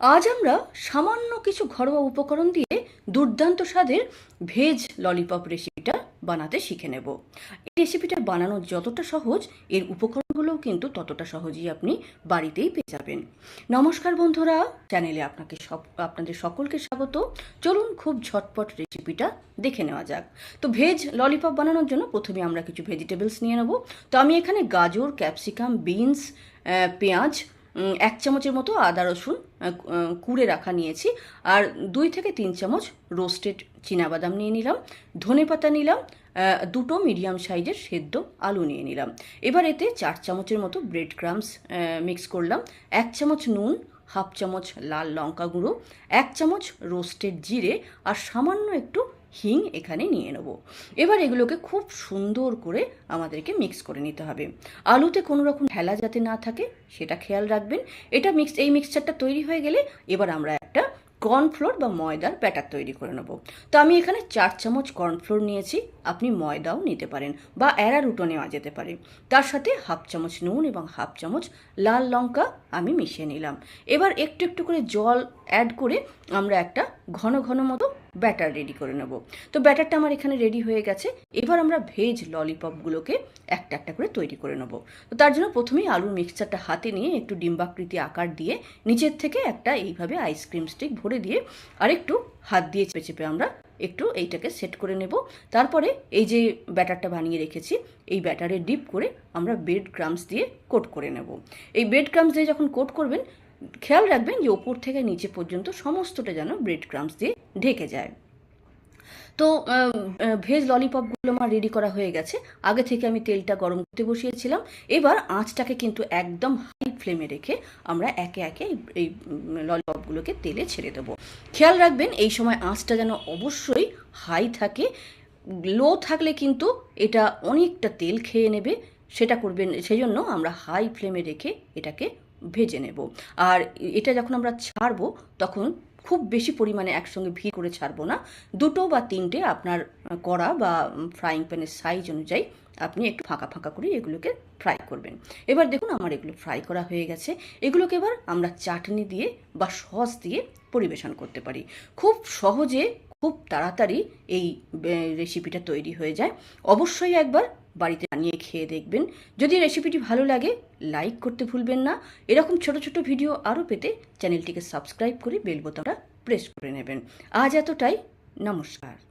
আজ আমরা সামান্য কিছু ঘরোয়া উপকরণ দিয়ে দুর্দান্ত স্বাদের ভেজ ললিপপ রেসিপিটা বানাতে শিখে নেব। এই রেসিপিটা বানানো যতটা সহজ, এর উপকরণগুলোও কিন্তু ততটা সহজেই আপনি বাড়িতেই পেয়ে যাবেন। নমস্কার বন্ধুরা, চ্যানেলে আপনাকে সব, আপনাদের সকলকে স্বাগত। চলুন খুব ঝটপট রেসিপিটা দেখে নেওয়া যাক। তো ভেজ ললিপপ বানানোর জন্য প্রথমে আমরা কিছু ভেজিটেবলস নিয়ে নেব। তো আমি এখানে গাজর ক্যাপসিকাম বিনস পেঁয়াজ এক চামচের মতো আদা রসুন কুড়ে রাখা নিয়েছি। আর দুই থেকে তিন চামচ রোস্টেড বাদাম নিয়ে নিলাম। ধনে পাতা নিলাম দুটো মিডিয়াম সাইজের সেদ্ধ আলু নিয়ে নিলাম। এবার এতে চার চামচের মতো ব্রেড ক্রামস মিক্স করলাম। এক চামচ নুন, হাফ চামচ লাল লঙ্কা গুঁড়ো, এক চামচ রোস্টেড জিরে, আর সামান্য একটু হিং এখানে নিয়ে নেব। এবার এগুলোকে খুব সুন্দর করে আমাদেরকে মিক্স করে নিতে হবে। আলুতে কোনো রকম ঢেলা যাতে না থাকে, সেটা খেয়াল রাখবেন। এটা মিক্স এই মিক্সচারটা তৈরি হয়ে গেলে এবার আমরা একটা কর্নফ্লোর বা ময়দার ব্যাটার তৈরি করে নেব। তো আমি এখানে চার চামচ কর্নফ্লোর নিয়েছি, আপনি ময়দাও নিতে পারেন বা অ্যারারুটও নেওয়া যেতে পারে। তার সাথে হাফ চামচ নুন এবং হাফ চামচ লাল লঙ্কা আমি মিশিয়ে নিলাম। এবার একটু একটু করে জল অ্যাড করে আমরা একটা ঘন ঘন মতো ব্যাটার রেডি করে নেব। তো ব্যাটারটা আমার এখানে রেডি হয়ে গেছে। এবার আমরা ভেজ ললিপপগুলোকে একটা একটা করে তৈরি করে নেব। তো তার জন্য প্রথমেই আলুর মিক্সচারটা হাতে নিয়ে একটু ডিম্বাকৃতি আকার দিয়ে নিচের থেকে একটা এইভাবে আইসক্রিম স্টিক ভরে দিয়ে আরেকটু হাত দিয়ে চেপে চেপে আমরা একটু এইটাকে সেট করে নেব। তারপরে এই যে ব্যাটারটা বানিয়ে রেখেছি, এই ব্যাটারে ডিপ করে আমরা বেড ক্রামস দিয়ে কোট করে নেব। এই বেড ক্রামস দিয়ে যখন কোট করবেন খেয়াল রাখবেন যে ওপর থেকে নিচে পর্যন্ত সমস্তটা যেন ব্রেড ক্রামস দিয়ে ঢেকে যায়। তো ভেজ ললিপপগুলো আমার রেডি করা হয়ে গেছে। আগে থেকে আমি তেলটা গরম করতে বসিয়েছিলাম। এবার আঁচটাকে কিন্তু একদম হাই ফ্লেমে রেখে আমরা একে একে এই- ললিপপগুলোকে তেলে ছেড়ে দেবো। খেয়াল রাখবেন এই সময় আঁচটা যেন অবশ্যই হাই থাকে। লো থাকলে কিন্তু এটা অনেকটা তেল খেয়ে নেবে। সেটা করবেন সেই জন্য আমরা হাই ফ্লেমে রেখে এটাকে ভেজে নেব। আর এটা যখন আমরা ছাড়বো, তখন খুব বেশি পরিমাণে একসঙ্গে ভিড় করে ছাড়বো না। দুটো বা তিনটে আপনার কড়া বা ফ্রাইং প্যানের সাইজ অনুযায়ী আপনি একটু ফাঁকা ফাঁকা করে এগুলোকে ফ্রাই করবেন। এবার দেখুন আমার এগুলো ফ্রাই করা হয়ে গেছে। এগুলোকে এবার আমরা চাটনি দিয়ে বা সস দিয়ে পরিবেশন করতে পারি। খুব সহজে, খুব তাড়াতাড়ি এই রেসিপিটা তৈরি হয়ে যায়। অবশ্যই একবার বাড়িতে বানিয়ে খেয়ে দেখবেন। যদি রেসিপিটি ভালো লাগে লাইক করতে ভুলবেন না। এরকম ছোট ছোট ভিডিও আরও পেতে চ্যানেলটিকে সাবস্ক্রাইব করে বেল বোতামটা প্রেস করে নেবেন। আজ এতটাই, নমস্কার।